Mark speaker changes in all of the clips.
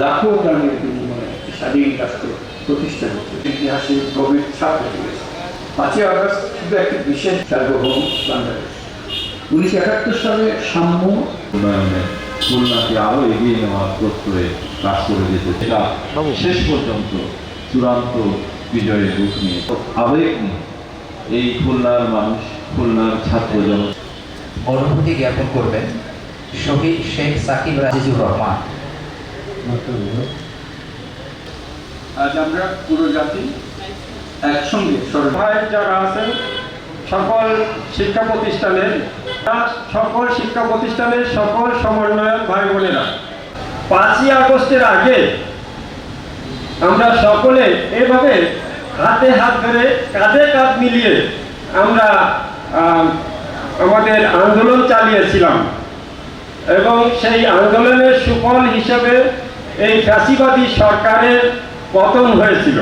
Speaker 1: লাখো প্রাণের বিনিময়ে স্বাধীন রাষ্ট্র প্রতিষ্ঠা করতে ইতিহাসে গভীর ছাপ রেখে গেছে। পাঁচই আগস্ট শুধু একটি বিশেষ সার্বভৌম বাংলাদেশ। উনিশশো একাত্তর সালে সাম্য
Speaker 2: উন্নয়নে খুলনাকে আরও এগিয়ে নেওয়ার প্রত্যয়ে কাজ করে যেতে এটা শেষ পর্যন্ত চূড়ান্ত বিজয়ের রূপ নিয়ে। আবেগ নিয়ে এই খুলনার মানুষ খুলনার ছাত্র জন
Speaker 3: অনুভূতি জ্ঞাপন করবেন শহীদ শেখ সাকিব রাজিজুর রহমান।
Speaker 1: আজ আমরা পুরো জাতি একসঙ্গে
Speaker 4: ভাই যারা আছেন, সকল শিক্ষা প্রতিষ্ঠানের, সকল শিক্ষা প্রতিষ্ঠানের সকল সমন্বয়ক ভাই বোনেরা, পাঁচই আগস্টের আগে আমরা সকলে এভাবে হাতে হাত ধরে, কাঁধে কাঁধ মিলিয়ে আমরা আমাদের আন্দোলন চালিয়েছিলাম। এবং সেই আন্দোলনের সুফল হিসেবে এই ফ্যাসিবাদী সরকারের পতন হয়েছিল।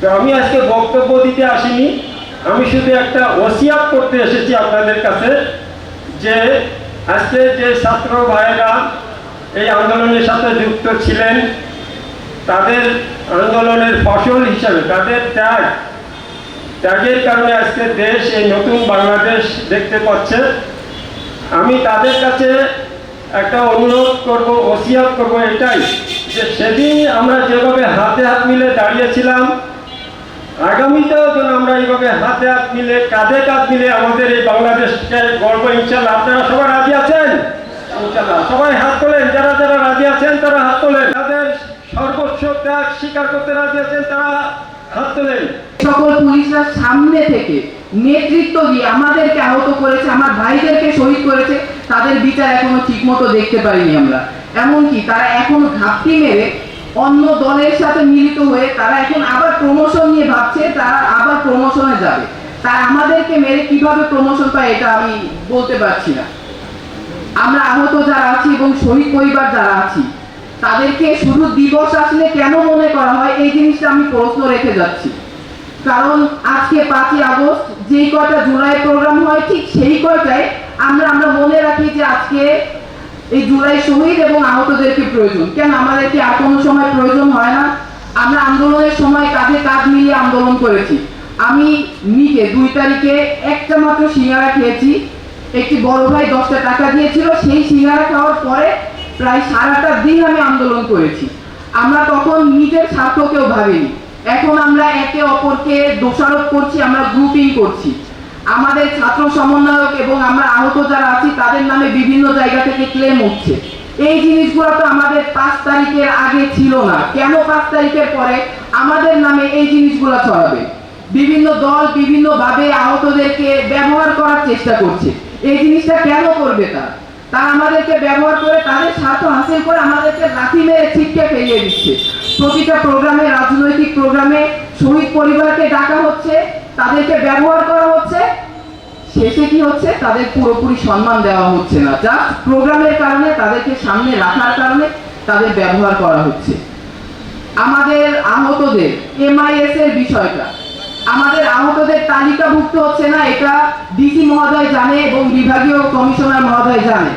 Speaker 4: তো আমি আজকে বক্তব্য দিতে আসিনি। আমি শুধু একটা ওসিয়াত করতে এসেছি আপনাদের কাছে যে আজকে যে ছাত্র ভাইয়েরা এই আন্দোলনের সাথে যুক্ত ছিলেন, তাদের আন্দোলনের ফসল হিসাবে, তাদের ত্যাগ, ত্যাগের কারণে আজকে দেশ এই নতুন বাংলাদেশ দেখতে পাচ্ছে। আমি তাদের কাছে একটা অনুরোধ করব, ওসিয়াত করব এটাই যে সেদিন আমরা যেভাবে হাতে হাত মিলে দাঁড়িয়েছিলাম, আগামীতেও যেন আমরা এইভাবে হাতে হাত মিলে, কাঁধে কাঁধ মিলে আমাদের এই বাংলাদেশকে গর্ব ইনশাল্লাহ। আপনারা সবাই রাজি আছেন? সবাই হাত তোলেন। যারা যারা রাজি আছেন, তারা হাত তোলেন। তাদের সর্বোচ্চ ত্যাগ স্বীকার করতে রাজি আছেন, তারা
Speaker 5: সকল পুলিশরা সামনে থেকে নেতৃত্ব দিয়ে আমাদেরকে আহত করেছে, আমার ভাইদেরকে শহীদ করেছে, তাদের বিচার এখনও ঠিক মতো দেখতে পারিনি আমরা। এমনকি তারা এখনও ঘাপটি মেরে অন্য দলের সাথে মিলিত হয়ে তারা এখন আবার প্রমোশন নিয়ে ভাবছে, তারা আবার প্রমোশনে যাবে। তারা আমাদেরকে মেরে কীভাবে প্রমোশন পায় এটা আমি বলতে পারছি না। আমরা আহত যারা আছি এবং শহীদ পরিবার যারা আছি তাদেরকে শুধু দিবস আসলে কেন মনে করা হয়, এই জিনিসটা আমি প্রশ্ন রেখে যাচ্ছি। কারণ আজকে পাঁচই আগস্ট, যেই কয়টা জুলাই প্রোগ্রাম হয়, ঠিক সেই কয়টায় আমরা আমরা মনে রাখি যে আজকে এই জুলাই শহীদ এবং আহতদেরকে প্রয়োজন। কেন আমাদেরকে আর কোনো সময় প্রয়োজন হয় না? আমরা আন্দোলনের সময় কাঁধে কাঁধ মিলিয়ে আন্দোলন করেছি। আমি নিজে দুই তারিখে একটা মাত্র সিঙ্গারা খেয়েছি। একটি বড় ভাই দশটা টাকা দিয়েছিল, সেই সিঙ্গারা খাওয়ার পরে প্রায় সারাটা দিন আমি আন্দোলন করেছি। আমরা তখন নিজের স্বার্থকেও ভাবিনি। এখন আমরা একে অপরকে দোষারোপ করছি, আমরা গ্রুপিং করছি। আমাদের ছাত্র সমন্বয়ক এবং আমরা আহত যারা আছি, তাদের নামে বিভিন্ন জায়গা থেকে ক্লেম উঠছে। এই জিনিসগুলো তো আমাদের পাঁচ তারিখের আগে ছিল না। কেন পাঁচ তারিখের পরে? আমাদের নামে এই জিনিসগুলো ছড়াবে। বিভিন্ন দল বিভিন্নভাবে আহতদেরকে ব্যবহার করার চেষ্টা করছে। এই জিনিসটা কেন করবে তারা? তারা আমাদেরকে ব্যবহার করে, তাদের স্বার্থ হাসিল করে আমাদেরকে লাঠি মেরে ছিটকে ফেলিয়ে দিচ্ছে। প্রতিটা প্রোগ্রামে, রাজনৈতিক প্রোগ্রামে শহীদ পরিবারকে ডাকা হচ্ছে, তাদেরকে ব্যবহার করা হচ্ছে, শেষে কি হচ্ছে? তাদের পুরোপুরি সম্মান দেওয়া হচ্ছে না। জাস্ট প্রোগ্রামের কারণে, তাদেরকে সামনে রাখার কারণে তাদের ব্যবহার করা হচ্ছে। আমাদের আহতদের এমআইএস এর বিষয়টা। আমাদের আহতদের তালিকাভুক্ত হচ্ছে না, এটা ডিসি মহোদয় জানে এবং বিভাগীয় কমিশনার মহোদয় জানে।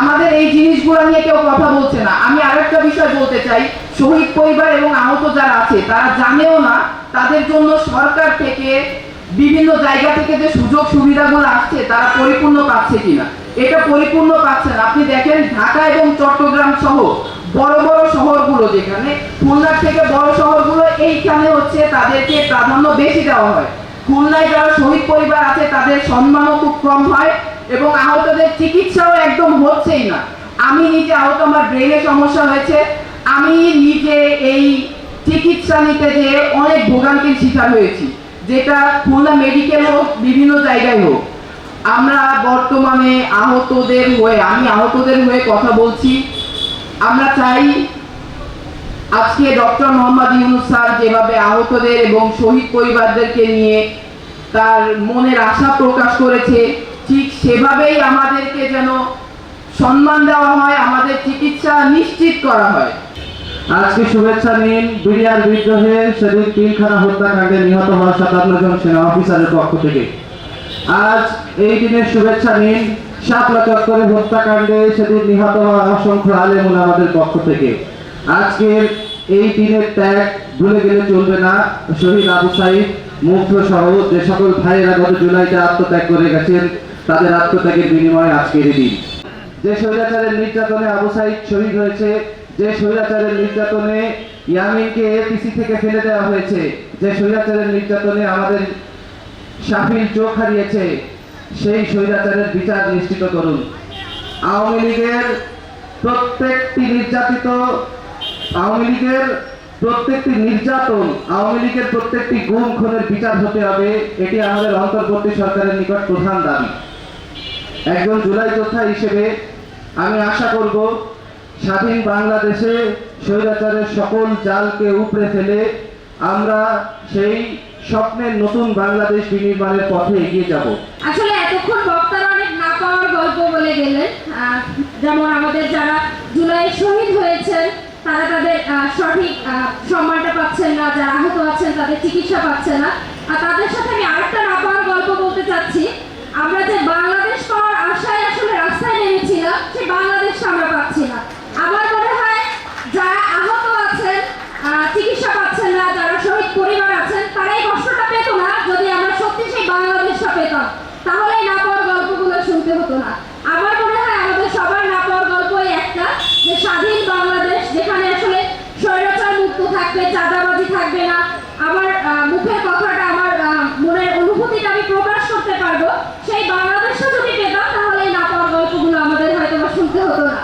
Speaker 5: আমাদের এই জিনিসগুলো নিয়ে কেউ কথা বলছে না। আমি আরেকটা বিষয় বলতে চাই, শহীদ পরিবার এবং আহত যারা আছে, তারা জানেও না তাদের জন্য সরকার থেকে বিভিন্ন জায়গা থেকে যে সুযোগ সুবিধাগুলো আসছে, তারা পরিপূর্ণ পাচ্ছে কিনা। এটা পরিপূর্ণ পাচ্ছে না। আপনি দেখেন ঢাকা এবং চট্টগ্রাম সহ বড় বড় শহরগুলো যেখানে, খুলনার থেকে বড় শহরগুলো এইখানে হচ্ছে তাদেরকে প্রাধান্য বেশি দেওয়া হয়। খুলনায় যারা শহীদ পরিবার আছে, তাদের সম্মানও খুব কম হয় এবং আহতদের চিকিৎসাও একদম হচ্ছেই না। আমি নিজে আহত, আমার ব্রেনে সমস্যা হয়েছে। আমি নিজে এই চিকিৎসা নিতে যে অনেক ভোগান্তির শিকার হয়েছি, যেটা খুলনা মেডিকেল হোক, বিভিন্ন জায়গায় হোক। আমরা বর্তমানে আহতদের হয়ে, আমি আহতদের হয়ে কথা বলছি। আমরা চাই আজকে ডক্টর মোহাম্মদ ইউনুস স্যার যেভাবে আহতদের এবং শহীদ পরিবারদেরকে নিয়ে তার মনের আশা প্রকাশ করেছে, ঠিক সেভাবেই আমাদেরকে যেন সম্মান দেওয়া হয়, আমাদের চিকিৎসা নিশ্চিত করা হয়।
Speaker 6: আজকে শুভেচ্ছা নিন বিডিআর বিদ্রোহে সেদিন পিলখানা হত্যাকাণ্ডে নিহত হওয়া সাতান্ন জন সেনা অফিসারের পক্ষ থেকে। আজ এই দিনের শুভেচ্ছা নিন শাপলা চত্বরে হত্যাকাণ্ডে সেদিন নিহত হওয়া অসংখ্য আলেমুল আমাদের পক্ষ থেকে। আজকের এই দিনের ত্যাগ ভুলে গেলে চলবে না। শহীদ আবু মুগ্ধ সহ যে সকল ভাইয়েরা গত জুলাইতে আত্মত্যাগ করে গেছেন, তাদের আত্মত্যাগের আজকের দিন। যে স্বৈরাচারের নির্যাতনে আবু সাইদ শহীদ হয়েছে, যে স্বৈরাচারের নির্যাতনে ইয়ামিনকে পিসি থেকে ফেলে দেওয়া হয়েছে, যে স্বৈরাচারের নির্যাতনে আমাদের শাফিল চোখ হারিয়েছে সেই স্বৈরাচারের বিচার নিশ্চিত করুন। আওয়ামী লীগের প্রত্যেকটি নির্যাতিত, আওয়ামী লীগের প্রত্যেকটি নির্যাতন, আওয়ামী লীগের প্রত্যেকটি গুম খুনের বিচার হতে হবে, এটি আমাদের অন্তর্বর্তী সরকারের নিকট প্রধান দাবি। একজন জুলাই যোদ্ধা হিসেবে আমি আশা করব, স্বাধীন বাংলাদেশে স্বৈরাচারের সকল জালকে উপড়ে ফেলে আমরা সেই স্বপ্নের নতুন বাংলাদেশ বিনির্মাণের পথে এগিয়ে যাব।
Speaker 7: আসলে এতক্ষণ বক্তারা অনেক না পাওয়ার গল্প বলে গেলেন। যেমন আমাদের যারা জুলাই শহীদ হয়েছেন, তারা তাদের সঠিক সম্মানটা পাচ্ছেন না, যারা আহত আছেন, তাদের চিকিৎসা পাচ্ছে না। আর তাদের সাথে আমি আরেকটা না পাওয়ার গল্প বলতে চাচ্ছি। আমরা যে বাংলাদেশ পাওয়ার আশায় আসলে রাস্তায় নেমেছিলাম সে বাংলাদেশটা আমরা পাচ্ছি না। আমার মনে হয় যারা আহত আছেন চিকিৎসা পাচ্ছেন না, যারা শহীদ পরিবার আছেন তারা এই কষ্টটা পেত না যদি আমরা সত্যি সেই বাংলাদেশটা পেতাম তাহলে না পাওয়ার গল্পগুলো শুনতে হতো না। আমার মনে হয় আমাদের সবার না পাওয়ার গল্পই একটা, যে স্বাধীন বাংলাদেশ যেখানে আসলে স্বৈরাচার মুক্ত থাকবে, চাঁদাবাজি থাকবে না। আমার মুখের কথাটা, আমার মনের অনুভূতিটা আমি প্রকাশ করতে পারব। সেই বাংলাদেশটা যদি পেতাম তাহলে এই না পাওয়ার গল্পগুলো আমাদের হয়তো বা শুনতে হতো না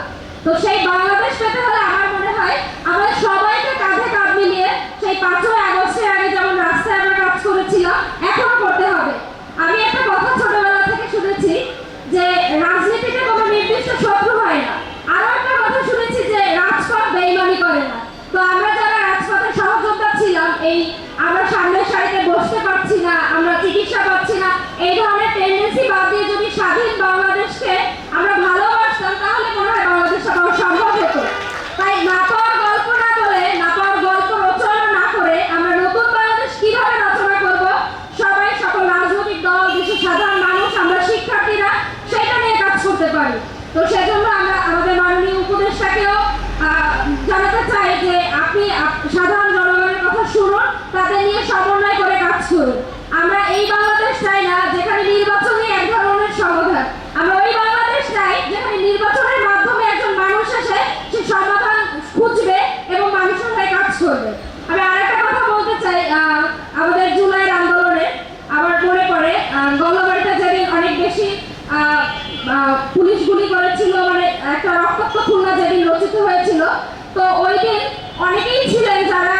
Speaker 7: তো সেই বাংলাদেশ পেতে হলে আমার মনে হয় আমাদের সবাইকে কাঁধে কাঁধ মিলিয়ে সেই পাঁচই আগস্টের আগে যেমন রাস্তায় আমরা কাজ করেছিলাম এখনও করতে হবে আমি একটা কথা ছোটবেলা থেকে শুনেছি যে রাজনীতিতে কোনো নির্দিষ্ট শত্রু হয় না আরও একটা কথা শুনেছি যে রাজপথ বেইমানি করে না তো আমরা যারা রাজপথে সহযোদ্ধা ছিলাম এই আমরা সামনের সারিতে বসতে পারছি না আমরা চিকিৎসা পাচ্ছি না এই ধরনের টেন্ডেন্সি বাদ দিয়ে যদি স্বাধীন বাংলাদেশকে আমরা ভালোবাসতাম তাহলে মনে হয় বাংলাদেশটা পাওয়া সম্ভব হতো তাই না পাওয়ার গল্প না বলে না পাওয়ার গল্প রচনা না করে আমরা নতুন বাংলাদেশ কীভাবে রচনা করব সবাই সকল রাজনৈতিক দল দেশের সাধারণ মানুষ আমরা শিক্ষার্থীরা সেটা নিয়ে পারি তো সেজন্য আমরা আমাদের মাননীয় উপদেষ্টাকেও জানাতে চাই যে আপনি সাধারণ জনগণের কথা শুনুন, তাদের নিয়ে সমন্বয় গুলি করেছিল মানে একটা রক্তাক্ত খুলনা যেদিন রচিত হয়েছিল, তো ওই দিন অনেকেই ছিলেন যারা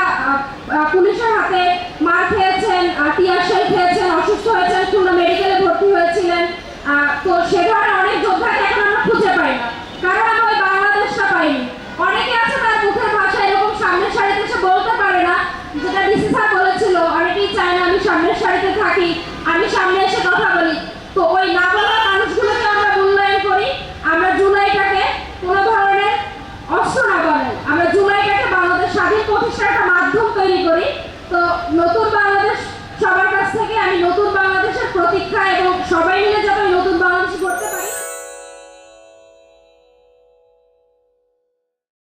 Speaker 7: পুলিশের হাতে মার খেয়েছেন টিয়ারশাই খেয়েছেন, অসুস্থ হয়েছেন খুলনা মেডিকেলে ভর্তি হয়েছিলেন তো সে ধরনের অনেক যোদ্ধাকে